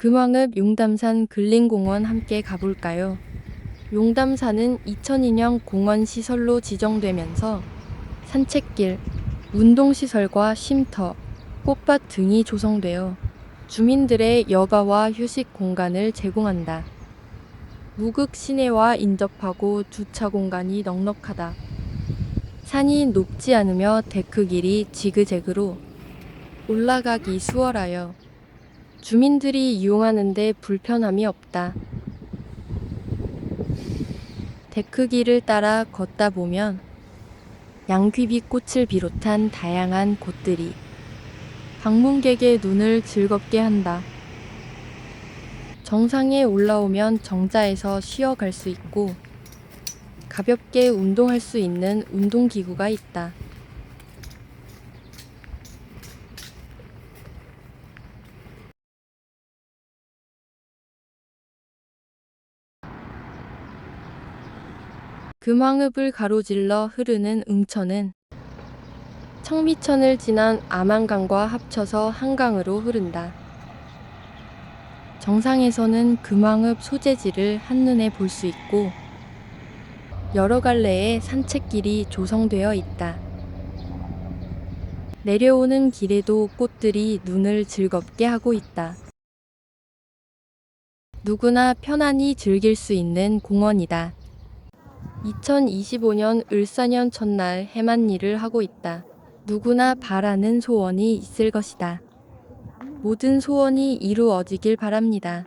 금왕읍 용담산 근린공원 함께 가볼까요? 용담산은 2002년 공원 시설로 지정되면서 산책길, 운동시설과 쉼터, 꽃밭 등이 조성되어 주민들의 여가와 휴식 공간을 제공한다. 무극 시내와 인접하고 주차 공간이 넉넉하다. 산이 높지 않으며 데크 길이 지그재그로 올라가기 수월하여 주민들이 이용하는데 불편함이 없다. 데크길을 따라 걷다 보면 양귀비 꽃을 비롯한 다양한 곳들이 방문객의 눈을 즐겁게 한다. 정상에 올라오면 정자에서 쉬어갈 수 있고 가볍게 운동할 수 있는 운동기구가 있다. 금왕읍을 가로질러 흐르는 응천은 청미천을 지난 아만강과 합쳐서 한강으로 흐른다. 정상에서는 금왕읍 소재지를 한눈에 볼 수 있고 여러 갈래의 산책길이 조성되어 있다. 내려오는 길에도 꽃들이 눈을 즐겁게 하고 있다. 누구나 편안히 즐길 수 있는 공원이다. 2025년 을사년 첫날 해만 일을 하고 있다. 누구나 바라는 소원이 있을 것이다. 모든 소원이 이루어지길 바랍니다.